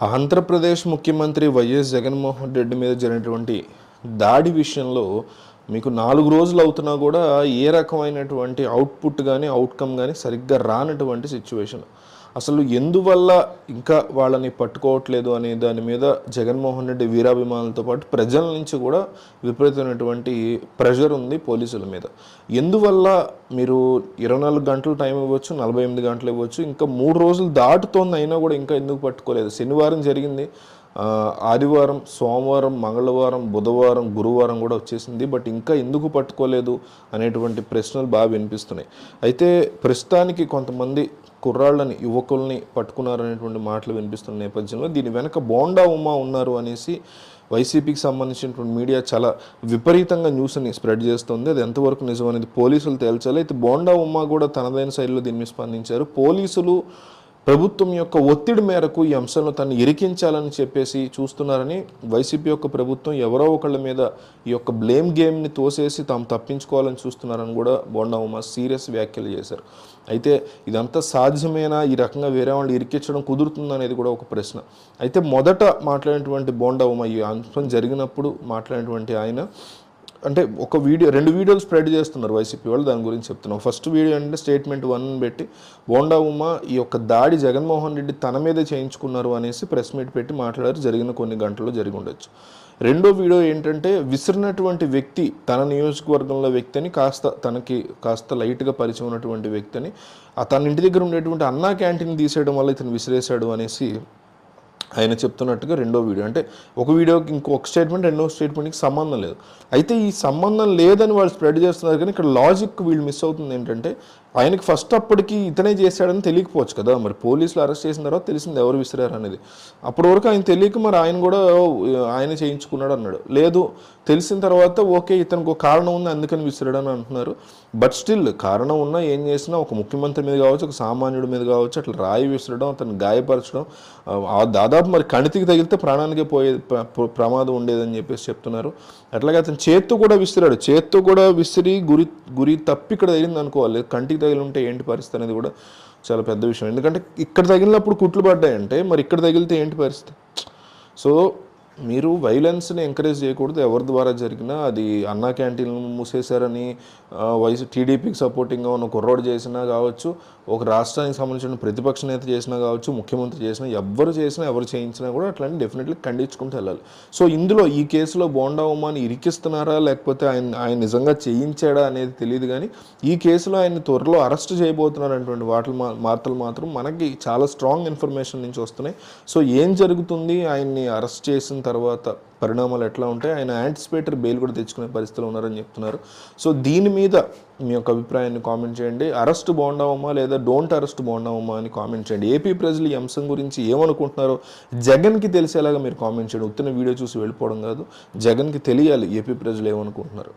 ఆంధ్రప్రదేశ్ ముఖ్యమంత్రి వైఎస్ జగన్మోహన్ రెడ్డి మీద జరిగినటువంటి దాడి విషయంలో మీకు నాలుగు రోజులు అవుతున్నా కూడా ఏ రకమైనటువంటి అవుట్పుట్ కానీ అవుట్కమ్ కానీ సరిగ్గా రానటువంటి సిచ్యువేషన్ అసలు ఎందువల్ల ఇంకా వాళ్ళని పట్టుకోవట్లేదు అనే దాని మీద జగన్మోహన్ రెడ్డి వీరాభిమానులతో పాటు ప్రజల నుంచి కూడా విపరీతమైనటువంటి ప్రెషర్ ఉంది పోలీసుల మీద. ఎందువల్ల మీరు ఇరవై నాలుగు గంటలు టైం ఇవ్వచ్చు నలభై ఎనిమిది గంటలు ఇవ్వచ్చు ఇంకా మూడు రోజులు దాటుతోంది అయినా కూడా ఇంకా ఎందుకు పట్టుకోలేదు? శనివారం జరిగింది ఆదివారం సోమవారం మంగళవారం బుధవారం గురువారం కూడా వచ్చేసింది. బట్ ఇంకా ఎందుకు పట్టుకోలేదు అనేటువంటి ప్రశ్నలు బాగా వినిపిస్తున్నాయి. అయితే ప్రస్తుతానికి కొంతమంది కుర్రాళ్ళని యువకుల్ని పట్టుకున్నారనేటువంటి మాటలు వినిపిస్తున్న నేపథ్యంలో దీని వెనక బోండా ఉమా ఉన్నారు అనేసి వైసీపీకి సంబంధించినటువంటి మీడియా చాలా విపరీతంగా న్యూస్ని స్ప్రెడ్ చేస్తుంది. అది ఎంతవరకు నిజం అనేది పోలీసులు తేల్చాలి. అయితే బోండా ఉమా కూడా తనదైన శైలిలో దీన్ని స్పందించారు. పోలీసులు ప్రభుత్వం యొక్క ఒత్తిడి మేరకు ఈ అంశంలో తను ఇరికించాలని చెప్పేసి చూస్తున్నారని వైసీపీ యొక్క ప్రభుత్వం ఎవరో ఒకళ్ళ మీద ఈ యొక్క బ్లేమ్ గేమ్ని తోసేసి తాము తప్పించుకోవాలని చూస్తున్నారని కూడా బోండా ఉమా సీరియస్ వ్యాఖ్యలు చేశారు. అయితే ఇదంతా సాధ్యమేనా? ఈ రకంగా వేరే వాళ్ళు ఇరికించడం కుదురుతుందనేది కూడా ఒక ప్రశ్న. అయితే మొదట మాట్లాడినటువంటి బోండా ఉమా ఈ అంశం జరిగినప్పుడు మాట్లాడినటువంటి ఆయన అంటే ఒక వీడియో రెండు వీడియోలు స్ప్రెడ్ చేస్తున్నారు వైసీపీ వాళ్ళు దాని గురించి చెప్తున్నాం. ఫస్ట్ వీడియో అంటే స్టేట్మెంట్ వన్ పెట్టి బోండా ఉమా ఈ యొక్క దాడి జగన్మోహన్ రెడ్డి తన మీదే చేయించుకున్నారు అనేసి ప్రెస్ మీట్ పెట్టి మాట్లాడారు. జరిగిన కొన్ని గంటల్లో జరిగి ఉండొచ్చు. రెండో వీడియో ఏంటంటే విసిరినటువంటి వ్యక్తి తన నియోజకవర్గంలో వ్యక్తిని కాస్త తనకి కాస్త లైట్గా పరిచయం ఉన్నటువంటి వ్యక్తిని ఆ తన ఇంటి దగ్గర ఉండేటువంటి అన్నా క్యాంటీన్ తీసేయడం వల్ల ఇతను విసిరేశాడు అనేసి ఆయన చెప్తున్నట్టుగా రెండో వీడియో. అంటే ఒక వీడియోకి ఇంకొక స్టేట్మెంట్ రెండో స్టేట్మెంట్కి సంబంధం లేదు. అయితే ఈ సంబంధం లేదని వాళ్ళు స్ప్రెడ్ చేస్తున్నారు కానీ ఇక్కడ లాజిక్ వీళ్ళు మిస్ అవుతుంది ఏంటంటే ఆయనకి ఫస్ట్ అప్పటికి ఇతనే చేశాడని తెలియకపోవచ్చు కదా. మరి పోలీసులు అరెస్ట్ చేసిన తర్వాత తెలిసింది ఎవరు విసిరారు అనేది. అప్పటి వరకు ఆయన తెలియక మరి ఆయన కూడా ఆయన చేయించుకున్నాడు అన్నాడు. లేదు తెలిసిన తర్వాత ఓకే ఇతనికి ఒక కారణం ఉంది అందుకని విసిరాడని అంటున్నారు. బట్ స్టిల్ కారణం ఉన్నా ఏం చేసినా ఒక ముఖ్యమంత్రి మీద కావచ్చు ఒక సామాన్యుడి మీద కావచ్చు అట్లా రాయి విసరడం అతను గాయపరచడం ఆ దాదాపు మరి కణితికి తగిలితే ప్రాణానికే పోయే ప్రమాదం ఉండేదని చెప్పేసి చెప్తున్నారు. అట్లాగే అతను చేత్తో కూడా విసిరాడు. చేత్తో కూడా విసిరి గురి గురి తప్పి ఇక్కడ తగిలింది అనుకోవాలి కంటికి తగిలి ఉంటే ఏంటి పరిస్థితి అనేది కూడా చాలా పెద్ద విషయం. ఎందుకంటే ఇక్కడ తగిలినప్పుడు కుట్లు పడ్డాయంటే మరి ఇక్కడ తగిలితే ఏంటి పరిస్థితి? సో మీరు వైలెన్స్ని ఎంకరేజ్ చేయకూడదు. ఎవరి ద్వారా జరిగినా అది అన్నా క్యాంటీన్లు మూసేశారని వైసీ టీడీపీకి సపోర్టింగ్గా ఉన్న కుర్రోడు చేసినా కావచ్చు ఒక రాష్ట్రానికి సంబంధించిన ప్రతిపక్ష నేత చేసినా కావచ్చు ముఖ్యమంత్రి చేసినా ఎవరు చేసినా ఎవరు చేయించినా కూడా అట్లాంటి డెఫినెట్లీ ఖండించుకుంటూ వెళ్ళాలి. సో ఇందులో ఈ కేసులో బోండా ఉమాని ఇరికిస్తున్నారా లేకపోతే ఆయన ఆయన నిజంగా చేయించాడా అనేది తెలియదు కానీ ఈ కేసులో ఆయన త్వరలో అరెస్ట్ చేయబోతున్నారు అటువంటి వాటి మా వార్తలు మాత్రం మనకి చాలా స్ట్రాంగ్ ఇన్ఫర్మేషన్ నుంచి వస్తున్నాయి. సో ఏం జరుగుతుంది? ఆయన్ని అరెస్ట్ చేసిన తర్వాత పరిణామాలు ఎట్లా ఉంటాయి ఆయన యాంటిసిపేటరీ బెయిల్ కూడా తెచ్చుకునే పరిస్థితిలో ఉన్నారని చెప్తున్నారు. సో దీని మీద మీ యొక్క అభిప్రాయాన్ని కామెంట్ చేయండి. అరెస్ట్ బాగుండవమ్మా లేదా డోంట్ అరెస్ట్ బాగుండవమ్మా అని కామెంట్ చేయండి. ఏపీ ప్రజలు ఈ అంశం గురించి ఏమనుకుంటున్నారో జగన్కి తెలిసేలాగా మీరు కామెంట్ చేయండి. ఉత్తిన వీడియో చూసి వెళ్ళిపోవడం కాదు జగన్కి తెలియాలి ఏపీ ప్రజలు ఏమనుకుంటున్నారు.